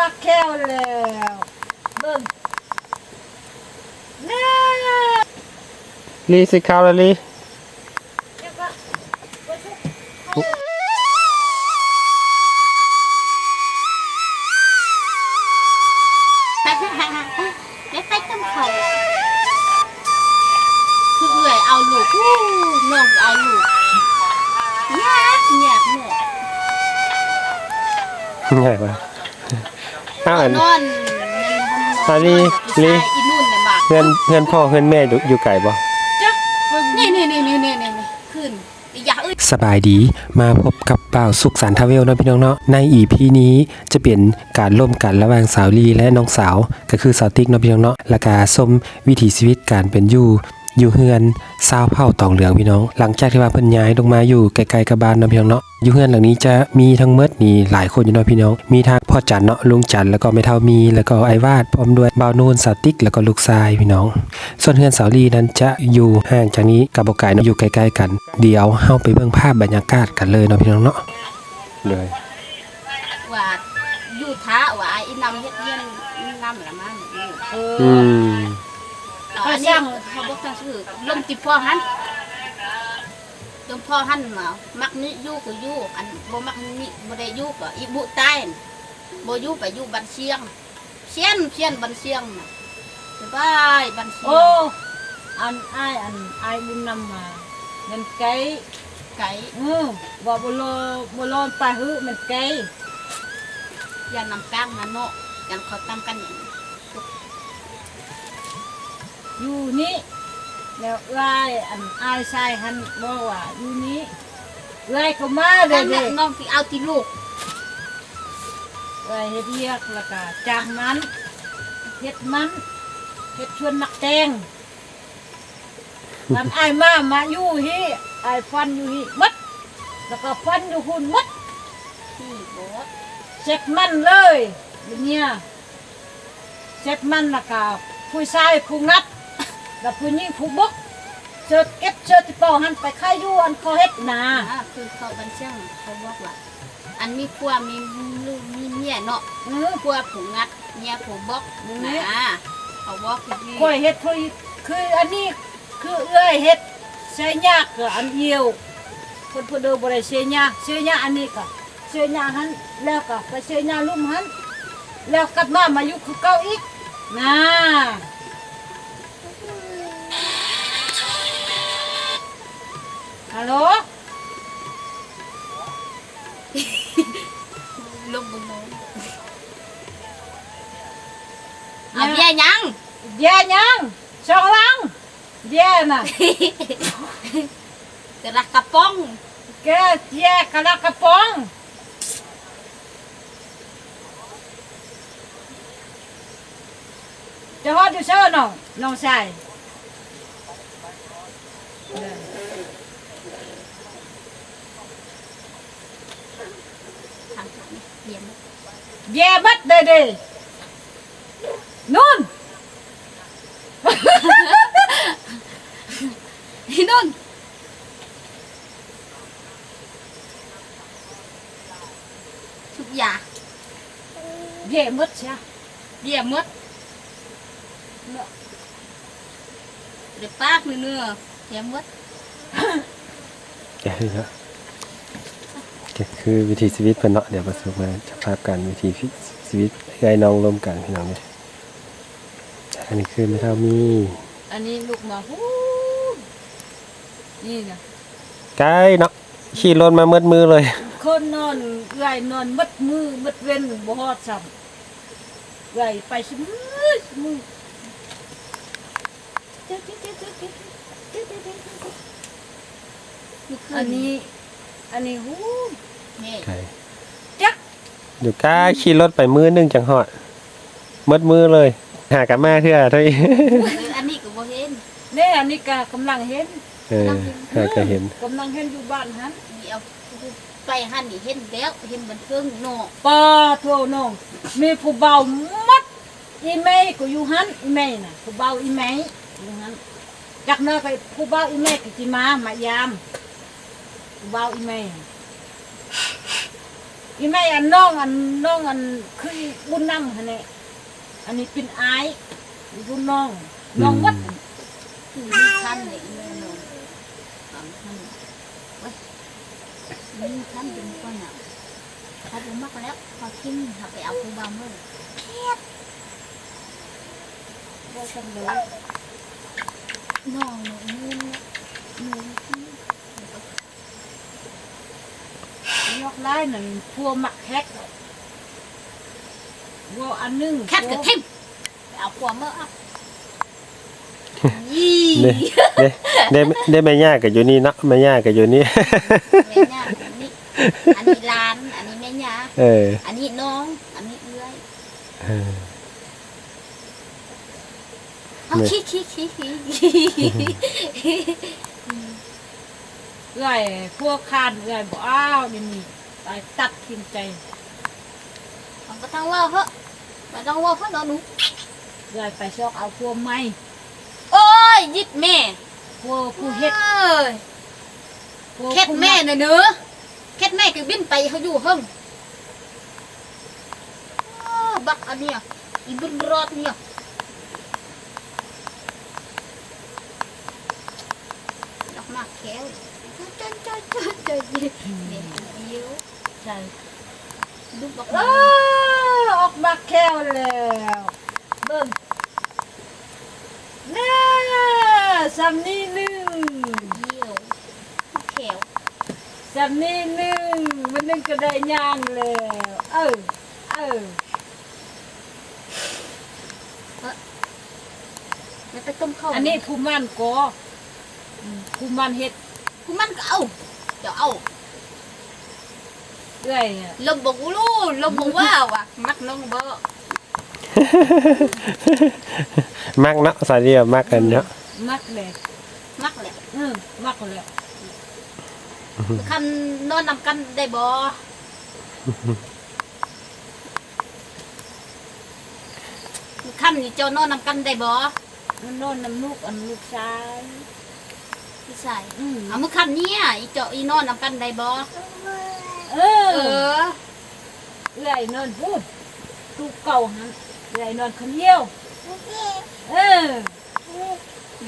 มักแควแล้วเบิ่งน่าลีสิข้าวแล้วลีเดี๋ยวก็ไปทุกได้ไปต้มเขาคือเอื่อยเอาลูกอู้น้องเอาลูกยากยากเนี่ย ใหญ่ปะ อ้าวอันนอนอะลีลีอีนุ่นน่ะบากเพื่อนเพื่อนพ่อเพื่อนแม่อยู่อยู่ไกลบ่จักนี่นี่นี่นี่นี่นี่ขึ้นอย่าเอ้ยสบายดีมาพบกับบ่าวสุขสันต์ทาเวลเนาะพี่น้องเนาะใน EP นี้จะเป็นการร่วมกันระหว่างสาวลีและน้องสาว ก็คือสาวติ๊กเนาะพี่น้องเนาะและกาส้มวิถีชีวิตการเป็นอยู่ อยู่เฮือนซาวเผ่าตองเหลืองพี่น้อง หลังจากที่ว่าเพิ่นย้ายลงมาอยู่ไกลๆกับบ้านเนาะพี่น้องเนาะอยู่เฮือนหลังนี้จะมีทั้งเมดนี่หลายคนอยู่เนาะพี่น้อง มีทั้งพ่อจันเนาะลุงจันแล้วก็แม่เฒ่ามี แล้วก็ไอวาดพร้อมด้วยบ่าวนูนสาวติ๊กแล้วก็ลูกชายพี่น้อง ส่วนเฮือนสาวลีนั้นจะอยู่ห่างจากนี้กับบ่ไกลเนาะอยู่ใกล้ๆกัน เดี๋ยวเฮาไปเบิ่งภาพบรรยากาศกันเลยเนาะพี่น้องเนาะเลยว่าอยู่ท้าว่าไอ้นำเฮ็ดเยี่ยนนำละมัน เออือมอันนี้เขาบอกตั้งชื่อลมติพ่อหันลมพ่อหันมามักนี้อยู่ก็อยู่อันบ่มักนี้บ่ได้อยู่ก็อีบุใต้บ่อยู่ไปอยู่บันเชียงเชียนเชียนบันเชียงน่ะสบายบันเชียโอ้งอันอ้ายอันอ้ายบุญนำมามันไกลไก่เออว่าบ่รอบ่รอไปหื้อมันไกลยานำกลางนะเนาะยันเขาตามกันอย่างนี้ อยู่นี่แล้วเอ้ายอันอ้ายชายหันบอกว่าอยู่นี่เอ้ายก็มาเด้นั่นเด้น่ะน้องที่เอาที่ลูกเอ้ยเฮ็ดเรียกแล้วก็จ้างมันเฮ็ดมันเฮ็ดชวนมักแตงมันอ้ายมามาอยู่ฮีอ้ายฟันอยู่ฮีมัดแล้วก็ฟันอยู่หุ่นมัดที่บอสเช็ดมันเลยอย่างเงี้ยเช็ดมันแล้วก็ผู้ชายผู้งัด แล้วผู้หญิงผู้บกเชิดเก็บเชิดที่เป่าหันไปค่ายอยู่อันเขาเฮ็ดนาอ่าคือเขาบันเชียงเขาบอกว่าอันมีครัวมีลูกมีเมียเนาะเออครัวผูงัดเมียผูบอกนะเขาบอกคือที่ก้อยเฮ็ดคือคืออันนี้คือเอื้อยเฮ็ดใช้ยากกับอันเอียวเพิ่นเพิ่นเดินบ่ได้เสียยาเสียยาอันนี้ก็เสียยาหันแล้วก็ไปเสียยาลุ่มหันแล้วกลับมามาอยู่คือเก่าอีกนะ ฮัลโหล ลบบุญเอาเบี้ยยัง แย่ยังสองหลังแย่น่ะ กระกระป๋อง แกแย่กะละกระป๋องจะฮอดอยู่เช้าน้องน้องชาย แย่บัดเด้เด้นู่นพี่นุ่นทุกอย่างแย่ กเนื้อเยี่ยมหมดแกคือเนาะแกคือวิถีชีวิตเพิ่นเนาะเดี๋ยวประสบมาจะภาพกันวิถีชีวิตให้น้องร่วมกันพี่น้องเนี่ยอันนี้คือแม่เท่ามีอันนี้ลูกมาฮู้นี่นะไกลเนาะขี่รถมาเมืดมือเลย คนนอนเอื้อยนอนมัดมือมัดเว้นบ่ฮอดซ้ำเอื้อยไปชิมือชิมืออันนี้ อันนี้ฮู้ นี่ไกลจักอยู่ใกล้ขี่รถไปมือหนึงจังหอดเมืดมือเลย หากันมาเทื่อเท่าอี อันนี้ก็บ่เห็นแน่อันนี้ก็กำลังเห็นเออหาก็เห็น กำลังเห็นอยู่บ้านหันเดี๋ยวไปหันนี่เห็นแล้วเห็นบันเทิงเนาะป้าโทน้องมีผู้เบามัดอีเมย์ก็อยู่หันอีเมย์น่ะผู้เบาอีเมย์อยู่หันจากนั้นไปผู้เบาอีเมย์ก็จิมามายามผู้เบาอีเมย์ อีแม่อันน้องอันน้องอันคือบุญนำหั่นแหละอันนี้เป็นอายบุญน้องน้องวัดคือมีท่านเลยแม่นอนสามท่านเว้ยมีท่านเป็นคนอะเขาบุมักแล้วพอกินเขาไปเอาคูบาเมื่อบ่ซั่นเลยน้องหนูนี่หนู ยกได้นั่นพัวมักแฮกวัวอันหนึงแคทกับทิมไปเอาคูเมื่ออะยี่เด้เด้เด้แม่ย่าก็อยู่นี่เนาะแม่ย่าก็อยู่นี่แม่ย่าอันนี้อันนี้หลานอันนี้แม่ย่าเออ อันนี้น้องอันนี้เอื้อยเออเอาแม่ขี้ขี้ขี้ขี้เอื้อยพวกคานเอื้อยบ่อ้าวนี่นี่ตายตัดทิ้งใจเอาไปต้องว่าเหอะไปต้องว่าเพราะเราหนูเอื้อยไปซอกเอาพัวใหม่โอ้ยยิดแม่พัวผู้เฮ็ดเอ้ยพัวแคทผู้แม่น่ะเนื้อะแคทแม่ก็บินไปเขาอยู่ห้องอ้อบักอันเนี้ยอีบินรอดเนี่ยดอกมากแก้ จ้าจ้าจ้าจ้าเนี่ยเดียวใช่ดูบักอ้าออกมาแค่แล้วเบิ่งน่าสำนีหนึ่งเดียวแขวสำนีหนึ่งมันนึงก็ได้ย่างแล้วเออเออแล้วไปต้มข้าวอันนี้ผู้มันก็อืมผู้มันเฮ็ด กูมันก็เอาเดี๋ยวเอาเอื้อยอะลมบอกรู้ลมบอกว่าว่ะมักน้องบ่มักเนาะสายเดียวมักกันเนาะมักเลยมักแหละอืมมักเลยคันนอนนำกันได้บ่คันนี่เจ้านอนนำกันได้บ่มันโน่นน้ำ ลูกอันลูกชายพี่ชายอืมเอามื้อคันเนี้ยอีเจ้าอีนอนนำกันได้บ่เอเอออเอื้อยนอนพูดตูเก่าหันเอื้อยนอนคนเดียว เออ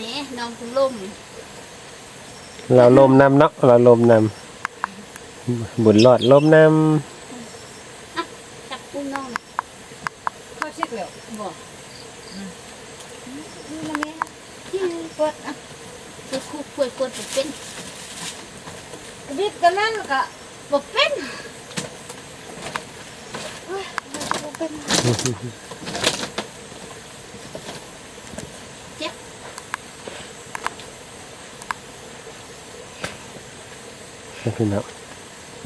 นี่น้องคุณลมเราลมนำเนาะเราลมนำบุญรอดลมนจับกูน้องเข้าชิดแล้วบ่นี่ละแม่ที่กดอะคือคู่ค วรควรบ่เป็นวิทย์กันนั่นก็บ่เป็นำพี่เนาะ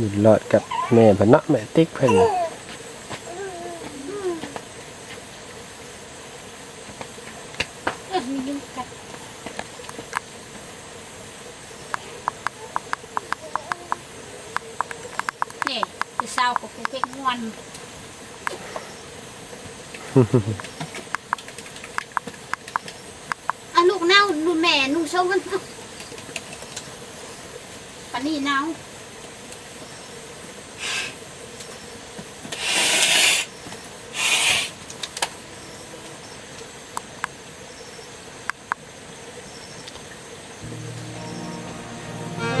บุญรอดกับแม่พิ่นนาะแม่ติ๊กเพิ่นออมียุงกัดนี่คือสาวกับผู้เป็นงอน อะลูกเน่าลูแม่ลูกชมันปานนี้เน่า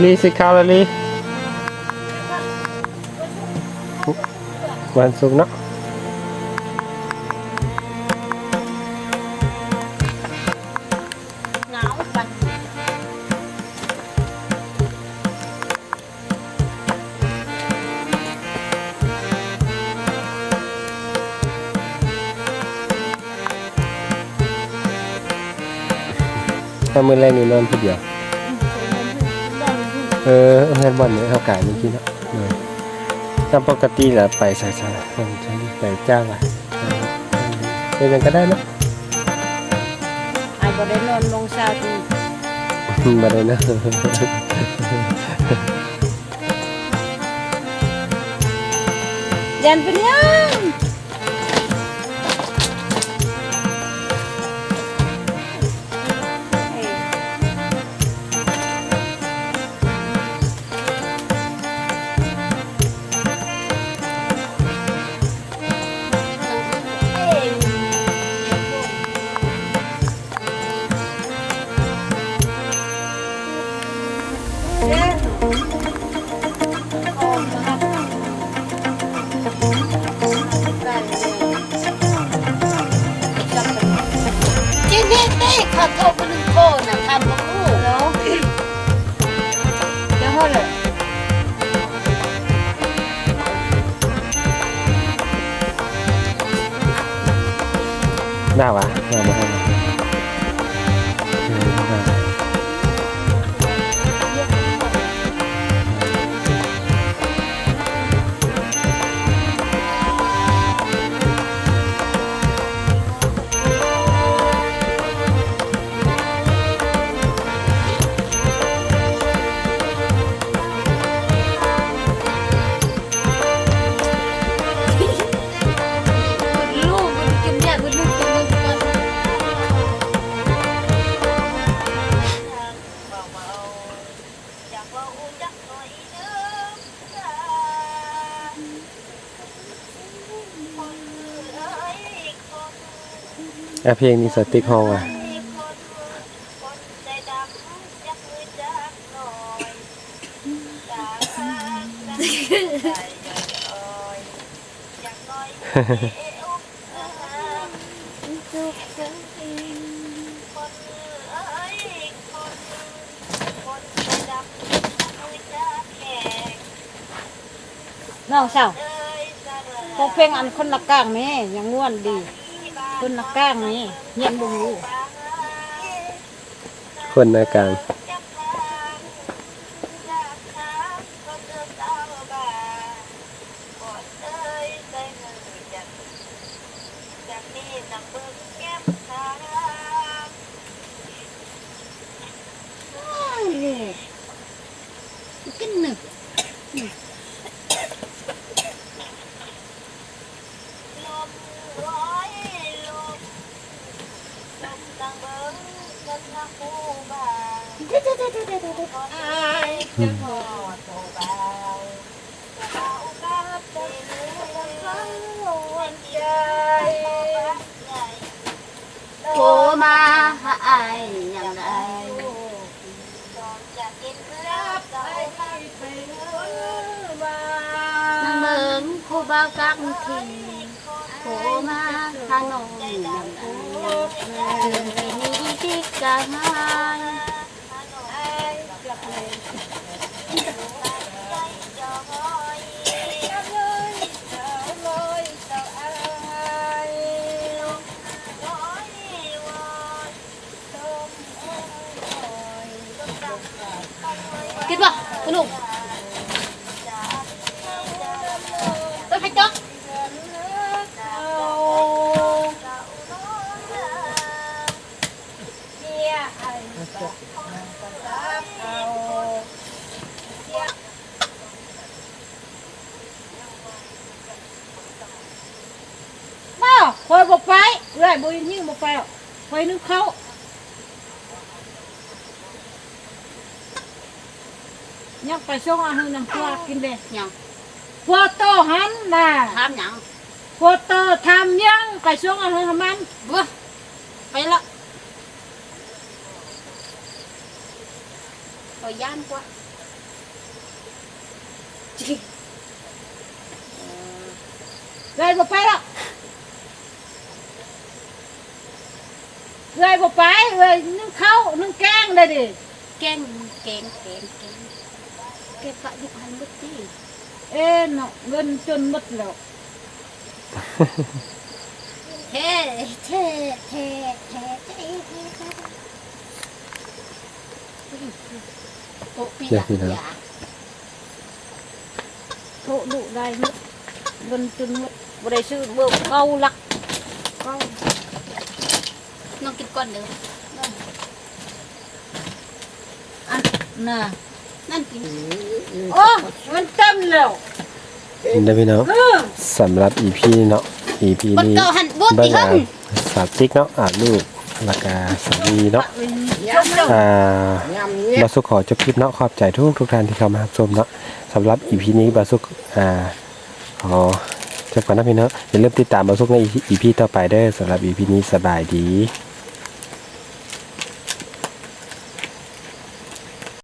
ลีสิข้าวแล้วลีวันศุกเนาะ ถ้ามื้อแรกนี่นอนผู้เดียว เออเฮือนบ่อนเนี่ยเขากายเมื่อกี้เนาะเออตามปกติแหละไปใส่ใส่ไปจ้างอะเออเป็นยังก็ได้เนาะไอ้บ่ได้นอนลงชาตีบ่ได้เนาะยันเป็นยัง ได้วะมามาให้ม อเพลงนี้สติ๊กห้องอะน้องสาวพวกเพลงอันคนละก้างนี่ยังง่วนดี คนนักกลางนี่เย็นบุงูคนหน้ากลาง โทรมาหาไอยังไงนางเมืองผู้บ่าวกักทีโทรมาหาน้องยังไงเดือนที่นี้ที่กลางกิน ป่ะคุณลุงต้องให้จ๊อก มาคอยบอกไปเรื่อยบุญยิ่งบอกไป คอยนึกเขายังไปส่งอาหารน้ำปลากินเลยยังพวกโตหันน่ะถามยังพวกโตทำยังไปส่งอาหารมันบัวไปละไปย่านกว่าเลยบอกไปแล้วเลยบอกไปเลยนึ่งข้าวนึ่งแกงเลยดิแกงแกงแกงแกงแกงปะยุหันบุตรีเอ็นเนาะเงินจนหมดแล้วเท่เท่เท่เท่เท่โตปีละยาโทษดุได้หมดเงินจนหมดบ่ได้ซื้อเบิ่งเก่าลักเก่า น้องกินก่อนเด้ออันน่ะนั่นกินโอ้มันเต็มแล้วได้พี่น้องเออสำหรับ EP เนาะ EP บนนี้เก่าหันบุตเบิ่รีงหัอ่านสาวติ๊กเนาะอ่านลูกแล้วก็สามีเนาะชมแล้วอ่าบาสุขอจบคลิปเนาะขอบใจทุกทุกท่านที่เข้ามารับชมเนาะสำหรับ EP นี้บาสุขอ่าขอจบก่อนนะพี่เนาะอย่าลืมติดตามบาสุขใน EP ต่อไปเด้อสำหรับ EP นี้สบายดี